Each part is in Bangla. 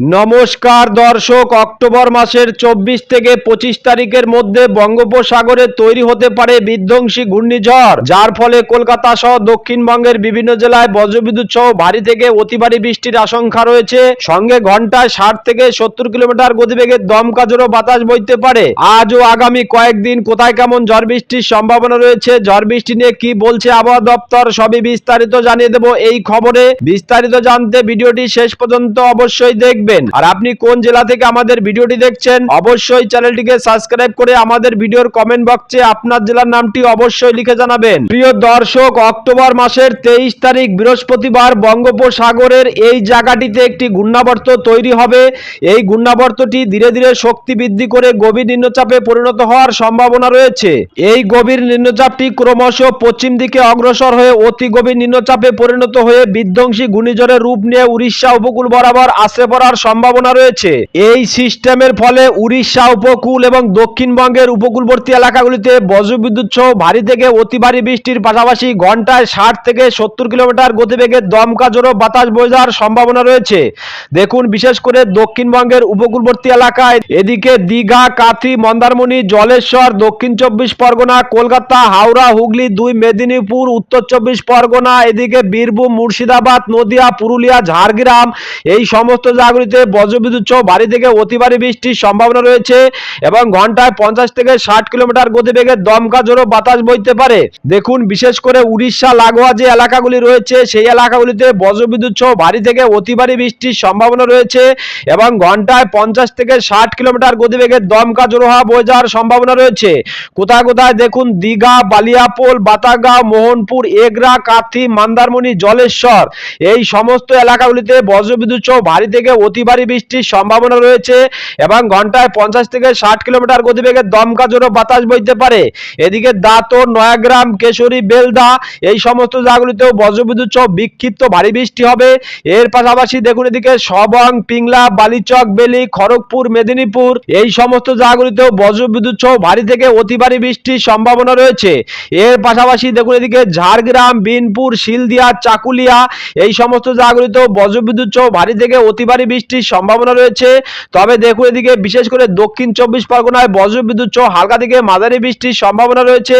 নমস্কার, দর্শক। অক্টোবর মাসের চব্বিশ থেকে পঁচিশ তারিখের মধ্যে বঙ্গোপসাগরে তৈরি হতে পারে বিধ্বংসী ঘূর্ণিঝড়, যার ফলে কলকাতা সহ দক্ষিণবঙ্গের বিভিন্ন জেলায় বজ্রবিদ্যুৎ সহ ভারী থেকে অতি ভারী বৃষ্টির আশঙ্কা রয়েছে। সঙ্গে ঘন্টায় ষাট থেকে সত্তর কিলোমিটার গতিবেগে দমকা জোরো বাতাস বইতে পারে। আজ ও আগামী কয়েকদিন কোথায় কেমন ঝড় বৃষ্টির সম্ভাবনা রয়েছে? ঝড় বৃষ্টি নিয়ে কি বলছে আবহাওয়া দপ্তর? সবই বিস্তারিত জানিয়ে দেব এই খবরে। বিস্তারিত জানতে ভিডিওটি শেষ পর্যন্ত অবশ্যই দেখবেন। আর আপনি কোন জেলা থেকে আমাদের ভিডিওটি দেখছেন, অবশ্যই চ্যানেলটিকে সাবস্ক্রাইব করে আমাদের ভিডিওর কমেন্ট বক্সে আপনার জেলার নামটি অবশ্যই লিখে জানাবেন। প্রিয় দর্শক, অক্টোবর মাসের তেইশ তারিখ, বৃহস্পতিবার বঙ্গোপসাগরের এই জায়গাটিতে একটি ঘূর্ণাবর্ত তৈরি হবে। এই ঘূর্ণাবর্তটি ধীরে ধীরে শক্তি বৃদ্ধি করে গভীর নিম্নচাপে পরিণত হওয়ার সম্ভাবনা রয়েছে। এই গভীর নিম্নচাপটি ক্রমশ পশ্চিম দিকে অগ্রসর হয়ে অতি গভীর নিম্নচাপে পরিণত হয়ে বিধ্বংসী ঘূর্ণিঝড়ের রূপ নিয়ে উড়িষ্যা উপকূল বরাবর আসে পড়ার সম্ভাবনা রয়েছে। এই সিস্টেমের ফলে উড়িষ্যা উপকূল এবং দক্ষিণবঙ্গের উপকূলবর্তী এলাকাগুলিতে বজ্রবিদ্যুৎ সহ ভারী থেকে অতি ভারী বৃষ্টির পাশাপাশি ঘন্টায় ষাট থেকে সত্তর কিলোমিটার গতিবেগে দমকা জোরো বাতাস বয়ে যাওয়ার সম্ভাবনা রয়েছে। দেখুন, বিশেষ করে দক্ষিণবঙ্গের উপকূলবর্তী এলাকায়। এদিকে দীঘা, কাথি, মন্দারমণি, জলেশ্বর, দক্ষিণ চব্বিশ পরগনা, কলকাতা, হাওড়া, হুগলি, দুই মেদিনীপুর, উত্তর চব্বিশ পরগনা, এদিকে বীরভূম, মুর্শিদাবাদ, নদিয়া, পুরুলিয়া, ঝাড়গ্রাম, এই সমস্ত জায়গাগুলিতে বজ্রবিদ্যুৎ সহ ভারী থেকে অতি ভারী বৃষ্টির সম্ভাবনা রয়েছে এবং ঘন্টায় পঞ্চাশ থেকে ষাট কিলোমিটার গতিবেগে দমকা জোরো বাতাস বইতে পারে। দেখুন, বিশেষ করে উড়িষ্যা, লাগোয়া যে এলাকাগুলি রয়েছে, সেই এলাকাগুলিতে বজ্রবিদ্যুৎ সহ ভারী থেকে অতি ভারী বৃষ্টির সম্ভাবনা রয়েছে এবং ঘন্টায় পঞ্চাশ থেকে ষাট কিলোমিটার গতিবেগে দমকা জোরো হওয়া বয়ে যাওয়ার সম্ভাবনা রয়েছে। কোথায় কোথায় দেখুন, দীঘা, বালিয়াপোল, বাতাগাঁও, মোহনপুর, এগরা, কাথি, মন্দারমণি, জলেশ্বর। এই সমস্ত এলাকাগুলিতে বজ্রবিদ্যুৎ সহ ভারী থেকে অতি ভারী বৃষ্টির সম্ভাবনা রয়েছে এবং ঘন্টায় পঞ্চাশ থেকে ষাট কিলোমিটার গতিবেগে দমকা জোরো বাতাস বইতে পারে। এদিকে দাঁতর, নয়াগ্রাম, কেশরী, বেলদা এই সমস্ত জায়গাগুলিতেও বজ্রবিদ্যুৎ সহ বিক্ষিপ্ত ভারী বৃষ্টি হবে। এর পাশাপাশি দেখুন এদিকে সবং, পিংলা, বালিচক, বেলি, খড়গপুর, মেদিনীপুর এই সমস্ত জায়গাগুলিতেও বজ্রবিদ্যুৎ সহ ভারী থেকে অতি ভারী বৃষ্টির সম্ভাবনা রয়েছে। এর পাশাপাশি দেখুন এদিকে ঝাড়গ্রাম, বিনপুর, শিলদিয়া, চাকুলিয়া এই সমস্ত জায়গাগুলিতেও বজ্রবিদ্যুৎ সহ ভারী থেকে অতি ভারী বৃষ্টির সম্ভাবনা রয়েছে। তবে দেখুন এদিকে, বিশেষ করে দক্ষিণ চব্বিশ পরগনায় বজ্রবিদ্যুৎ সহ হালকা থেকে মাঝারি বৃষ্টির সম্ভাবনা রয়েছে।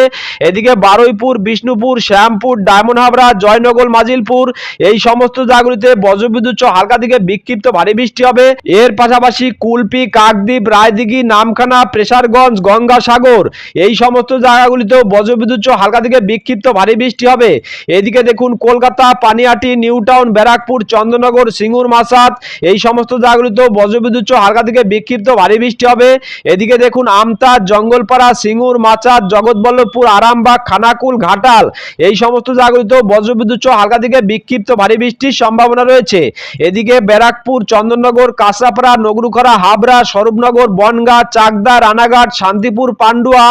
এদিকে বারুইপুর, বিষ্ণুপুর, শ্যামপুর, ডায়মন্ড হাবড়া, জয়নগর, মাজিলপুর, এই সমস্ত জায়গাগুলিতে বজ্রবিদ্যুৎ সহ হালকা থেকে বিক্ষিপ্ত ভারী বৃষ্টি হবে। এর পাশাপাশি কুলপি, কাকদ্বীপ, রায়দিঘি, নামখানা, প্রেসারগঞ্জ, গঙ্গাসাগর, এই সমস্ত জায়গাগুলিতেও বজ্রবিদ্যুৎ সহ হালকা থেকে বিক্ষিপ্ত ভারী বৃষ্টি হবে। এদিকে দেখুন, কলকাতা পানিহাটি নিউটাউন, ব্যারাকপুর, চন্দ্রনগর, সিঙ্গুর মাসাত এই সমস্ত জায়গাগুলিতেও বজ্রবিদ্যুৎ সহ হালকা থেকে বিক্ষিপ্ত ভারী বৃষ্টি হবে। এদিকে দেখুন আমতা, জঙ্গলপাড়া, সিঙ্গুর, মাচার, জগৎবল্লভপুর, আরামবাগ, খানাকুল, ঘাটাল এই সমস্ত জায়গাগুলিতেও বজ্রবিদ্যুৎ হালকা থেকে বিক্ষিপ্ত ভারী বৃষ্টির সম্ভাবনা রয়েছে। এদিকে ব্যারাকপুর, চন্দননগর কাঁচরাপাড়া নগরুখরা, হাবড়া, স্বরূপনগর, বনগাঁ, চাকদা, রানাঘাট, শান্তিপুর, পান্ডুয়া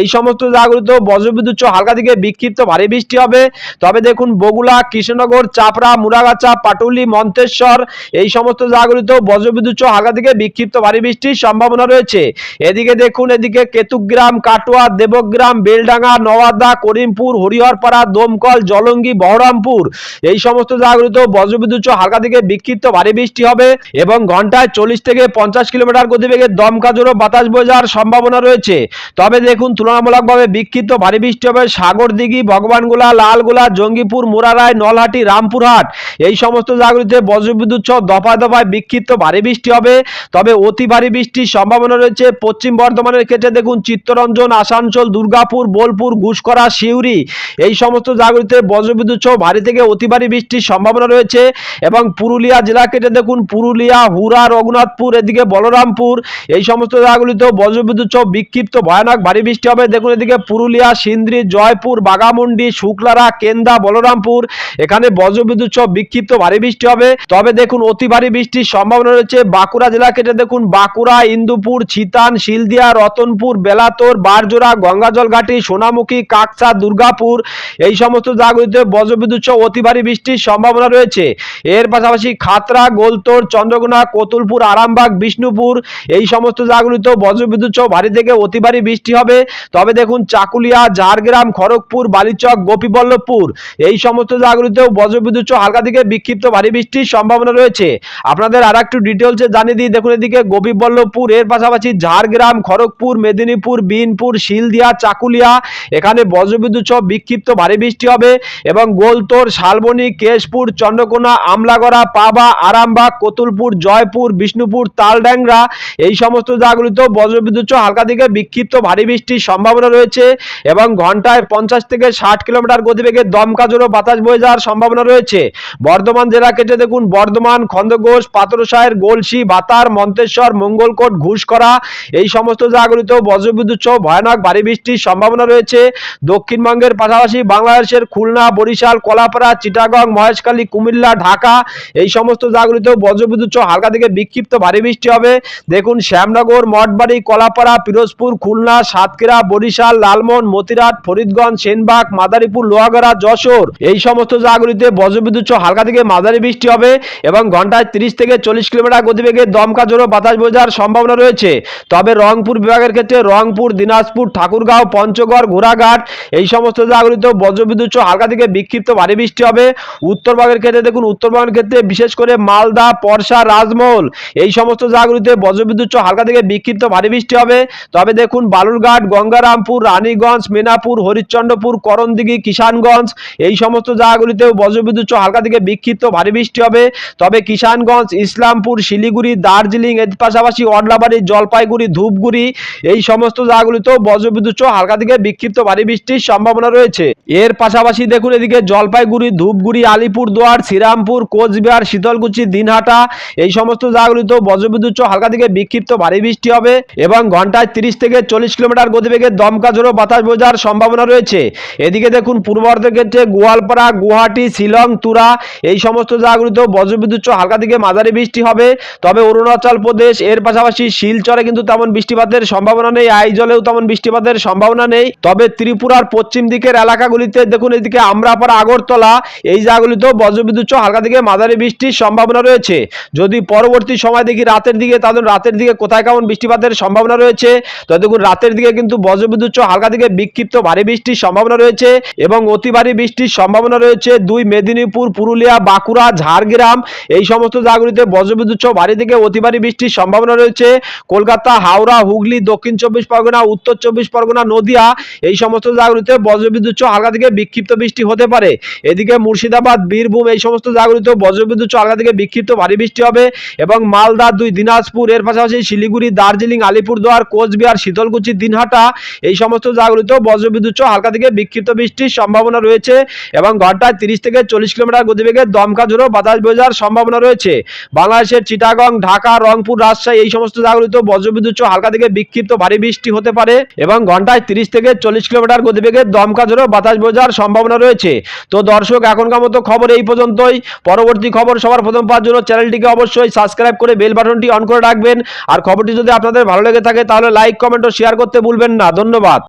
এই সমস্ত জায়গাগুলিতেও বজ্রবিদ্যুৎ হালকা থেকে বিক্ষিপ্ত ভারী বৃষ্টি হবে। তবে দেখুন বগুলা কৃষ্ণনগর, চাপড়া মুরাগাছা পাটুলি, মন্তেশ্বর এই সমস্ত জায়গাগুলিতেও বজ্রবিদ্যুৎ সহ হালকা থেকে বিক্ষিপ্ত ভারী বৃষ্টির সম্ভাবনা রয়েছে। এদিকে দেখুন, এদিকে কেতুগ্রাম, কাটোয়া, দেবগ্রাম, বেলডাঙ্গা, নওয়াদা, করিমপুর, হরিহরপাড়া, দমকল, জলঙ্গি, বহরমপুর। এই সমস্ত জায়গাগুলিতেও বজ্রবিদ্যুৎ সহ হালকা থেকে বিক্ষিপ্ত ভারী বৃষ্টি হবে এবং ঘন্টায় চল্লিশ থেকে পঞ্চাশ কিলোমিটার গতিবেগে দমকা জোরো বাতাস বয়ে যাওয়ার সম্ভাবনা রয়েছে। তবে দেখুন, তুলনামূলকভাবে বিক্ষিপ্ত ভারী বৃষ্টি হবে সাগরদিঘি, ভগবানগোলা, লালগোলা, জঙ্গিপুর, মোরারায়, নলহাটি, রামপুরহাট। এই সমস্ত জায়গাগুলিতে বজ্রবিদ্যুৎ সহ দফায় দফায় বিক্ষিপ্ত ভারী বৃষ্টি হবে। তবে অতি ভারী বৃষ্টির সম্ভাবনা রয়েছে। পশ্চিম বর্ধমানের ক্ষেত্রে দেখুন, চিত্তরঞ্জন, আসানসোল, দুর্গাপুর, বোলপুর ঘুষকরা সিউড়ি এই সমস্ত জায়গাগুলিতে বজ্রবিদ্যুৎ সহ ভারী থেকে অতি ভারী বৃষ্টির সম্ভাবনা রয়েছে। এবং পুরুলিয়া জেলা কেটে দেখুন, পুরুলিয়া হুরা রঘুনাথপুর, এদিকে বলরামপুর এই সমস্ত জায়গাগুলিতেও বজ্রবিদ্যুৎ সহ বিক্ষিপ্ত ভয়ানক ভারী বৃষ্টি হবে। দেখুন, এদিকে পুরুলিয়া, সিন্দ্রি, জয়পুর বাগামুন্ডি শুক্লারা, কেন্দা, বলরামপুর এখানে বজ্রবিদ্যুৎ সহ বিক্ষিপ্ত ভারী বৃষ্টি হবে। তবে দেখুন, অতি ভারী বৃষ্টির সম্ভাবনা রয়েছে বাঁকুড়া জেলা কেটে দেখুন। বাঁকুড়া, ইন্দুপুর, ছিতান, শিলদিয়া, রতনপুর, বেলাতোর, বারজোড়া গঙ্গাজল ঘাটি সোনামুখী, কাকসা, দুর্গাপুর এই সমস্ত জায়গাগুলিতে বজ্রবিদ্যুৎ সহ অতি ভারী বৃষ্টির সম্ভাবনা রয়েছে। এর পাশাপাশি খাতরা গোলতোর, চন্দ্রকোনা, কতুলপুর, আরামবাগ, বিষ্ণুপুর এই সমস্ত জায়গাগুলিতেও বজ্রবিদ্যুৎ সহ ভারী থেকে অতি ভারী বৃষ্টি হবে। তবে দেখুন, চাকুলিয়া, ঝাড়গ্রাম, খড়গপুর, বালিচক, গোপীবল্লভপুর এই সমস্ত জায়গাগুলিতেও বজ্রবিদ্যুৎ সহ হালকা থেকে বিক্ষিপ্ত ভারী বৃষ্টির সম্ভাবনা রয়েছে। আপনাদের আপনাদের আর একটু ডিটেলসে জানিয়ে দিই। দেখুন এদিকে গোপীবল্লভপুর এর পাশাপাশি ঝাড়গ্রাম, খড়গপুর, মেদিনীপুর, বিনপুর, শিলদিয়া, চাকুলিয়া, এখানে বজ্রবিদ্যুৎ সহ বিক্ষিপ্ত ভারী বৃষ্টি হবে এবং গোলতোর, শালবনি, কেশপুর, চন্দ্রকোনা, আমলাগড়া, পাবা, আরামবাগ, কতুলপুর, জয়পুর, বিষ্ণুপুর তালড্যাংরা এই সমস্ত জায়গাগুলিতেও বজ্রবিদ্যুৎ সহ হালকা থেকে বিক্ষিপ্ত ভারী বৃষ্টির সম্ভাবনা রয়েছে এবং ঘন্টায় পঞ্চাশ থেকে ষাট কিলোমিটার গতিবেগে দমকা জোরো বাতাস বয়ে যাওয়ার সম্ভাবনা রয়েছে। বর্ধমান জেলা কেটে দেখুন, বর্ধমান খন্দঘোষ পাথরসায়ের গোলসি, বাতার, মন্তেশ্বর, মঙ্গলকোট ঘুষকরা এই সমস্ত জায়গাগুলিতেও বজ্রবিদ্যুৎ সহ ভয়ানক ভারী বৃষ্টির সম্ভাবনা রয়েছে। দক্ষিণবঙ্গের পাশাপাশি বাংলাদেশের খুলনা, বরিশাল, কলাপাড়া, চিটাগং, মহেশখালী, কুমিল্লা, ঢাকা, এই সমস্ত জায়গাগুলিতেও বজ্রবিদ্যুৎ সহ হালকা থেকে বিক্ষিপ্ত ভারী বৃষ্টি হবে। দেখুন শ্যামনগর, মঠবাড়ি, কলাপাড়া, পিরোজপুর, খুলনা, সাতক্ষীরা, বরিশাল, লালমোহন, মতিরাট, ফরিদগঞ্জ, সেনবাগ, মাদারীপুর, লোহাগড়া, যশোর, এই সমস্ত জায়গাগুলিতে বজ্রবিদ্যুৎ সহ হালকা থেকে মাঝারি বৃষ্টি হবে এবং ঘন্টায় তিরিশ থেকে চল্লিশ কিলোমিটার গতিবেগে দমকা জোরো বাতাস বোঝার সম্ভাবনা রয়েছে। তবে রংপুর বিভাগের ক্ষেত্রে রংপুর, দিনাজপুর, ঠাকুরগাঁও, পঞ্চগড়, ঘোড়াঘাট এই সমস্ত জায়গাগুলিতেও বজ্রবিদ্যুৎ হালকা থেকে বিক্ষিপ্ত ভারী বৃষ্টি হবে। উত্তরবঙ্গের ক্ষেত্রে দেখুন উত্তরবঙ্গের ক্ষেত্রে বিশেষ করে মালদা, পরশা, রাজমহল এই সমস্ত জায়গাগুলিতে বজ্রবিদ্যুৎ হালকা থেকে বিক্ষিপ্ত ভারী বৃষ্টি হবে। তবে দেখুন, বালুরঘাট, গঙ্গারামপুর, রানীগঞ্জ, মেনাপুর, হরিশ্চন্দ্রপুর, করণদিঘি, কিষানগঞ্জ এই সমস্ত জায়গাগুলিতেও বজ্রবিদ্যুৎ হালকা থেকে বিক্ষিপ্ত ভারী বৃষ্টি হবে। তবে কিষানগঞ্জ ইসলামপুর, শিলিগুড়ি, দার্জিলিং, এর পাশাপাশি অডলাবাড়ি জলপাইগুড়ি, ধূপগুড়ি, এই সমস্ত জায়গাগুলিতেও বজ্রবিদ্যুৎ সহ হালকা থেকে বিক্ষিপ্ত ভারী বৃষ্টির সম্ভাবনা রয়েছে। এর পাশাপাশি দেখুন এদিকে জলপাইগুড়ি, ধূপগুড়ি, আলিপুরদুয়ার, শ্রীরামপুর, কোচবিহার, শীতলকুচি, দিনহাটা, এই সমস্ত জায়গাগুলিতেও বজ্রবিদ্যুৎ সহ হালকা থেকে বিক্ষিপ্ত ভারী বৃষ্টি হবে এবং ঘন্টায় তিরিশ থেকে চল্লিশ কিলোমিটার গতিবেগে দমকা জোরো বাতাস বোঝার সম্ভাবনা রয়েছে। এদিকে দেখুন পূর্ব ভারতের ক্ষেত্রে গোয়ালপাড়া, গুয়াহাটি, শিলং, তুরা, এই সমস্ত জায়গাগুলিতেও বজ্রবিদ্যুৎ সহ হালকা থেকে মাঝারি বৃষ্টি হবে। তবে অরুণাচল প্রদেশ, এর পাশাপাশি শিলচরে কিন্তু তেমন বৃষ্টিপাতের সম্ভাবনা নেই, আইজলেও তেমন বৃষ্টিপাতের সম্ভাবনা নেই। তবে ত্রিপুরার পশ্চিম দিকের এলাকাগুলিতে দেখুন, এদিকে আমরাপাড়া, আগরতলা, এই জায়গাগুলিতেও বজ্রবিদ্যুৎ হালকা থেকে মাঝারি বৃষ্টির সম্ভাবনা রয়েছে। যদি পরবর্তী সময় দেখি রাতের দিকে তাদের রাতের দিকে কোথায় কেমন বৃষ্টিপাতের সম্ভাবনা রয়েছে? তো দেখুন, রাতের দিকে কিন্তু বজ্রবিদ্যুৎ হালকা থেকে বিক্ষিপ্ত ভারী বৃষ্টির সম্ভাবনা রয়েছে এবং অতি ভারী বৃষ্টির সম্ভাবনা রয়েছে দুই মেদিনীপুর, পুরুলিয়া, বাঁকুড়া, ঝাড়গ্রাম, এই সমস্ত জায়গাগুলিতে বজ্রবিদ্যুৎ সহ ভারী থেকে অতি ভারী বৃষ্টির সম্ভাবনা রয়েছে। কলকাতা, হাওড়া, হুগলি, দক্ষিণ চব্বিশ পরগনা, উত্তর চব্বিশ পরগনা, নদিয়া এই সমস্ত জায়গাগুলিতে বজ্রবিদ্যুৎ সহ হালকা থেকে বিক্ষিপ্ত বৃষ্টি হতে পারে। এদিকে মুর্শিদাবাদ, বীরভূম এই সমস্ত জায়গাগুলিতেও বজ্রবিদ্যুৎ সহ হালকা থেকে বিক্ষিপ্ত ভারী বৃষ্টি হবে এবং মালদা দুই, দিনাজপুর, এর পাশাপাশি শিলিগুড়ি, দার্জিলিং, আলিপুরদুয়ার, কোচবিহার, শীতলকুচি, দিনহাটা এই সমস্ত জায়গাগুলিতেও বজ্রবিদ্যুৎ সহ হালকা থেকে বিক্ষিপ্ত বৃষ্টির সম্ভাবনা রয়েছে এবং ঘন্টায় তিরিশ থেকে চল্লিশ কিলোমিটার গতিবেগে দমকা ঝোড়ো বাতাস বোঝার সম্ভাবনা রয়েছে। বাংলাদেশের চিটাগং, ঢাকা, রংপুর, রাজশাহী এই সমস্ত জায়গাগুলিতেও বজ্রবিদ্যুৎ হালকা থেকে বিক্ষিপ্ত ভারী বৃষ্টি হতে পারে এবং ঘন্টায় তিরিশ থেকে চল্লিশ কিলোমিটার গতিবেগে দমকা ঝোড়ো বাতাস বোঝার সম্ভাবনা রয়েছে। তো দর্শক, এখনকার মতো খবর এই পর্যন্তই। পরবর্তী খবর সবার প্রথম পাওয়ার জন্য চ্যানেলটিকে অবশ্যই সাবস্ক্রাইব করে বেল বাটনটি অন করে রাখবেন। আর খবরটি যদি আপনাদের ভালো লেগে থাকে, তাহলে লাইক, কমেন্ট ও শেয়ার করতে ভুলবেন না। ধন্যবাদ।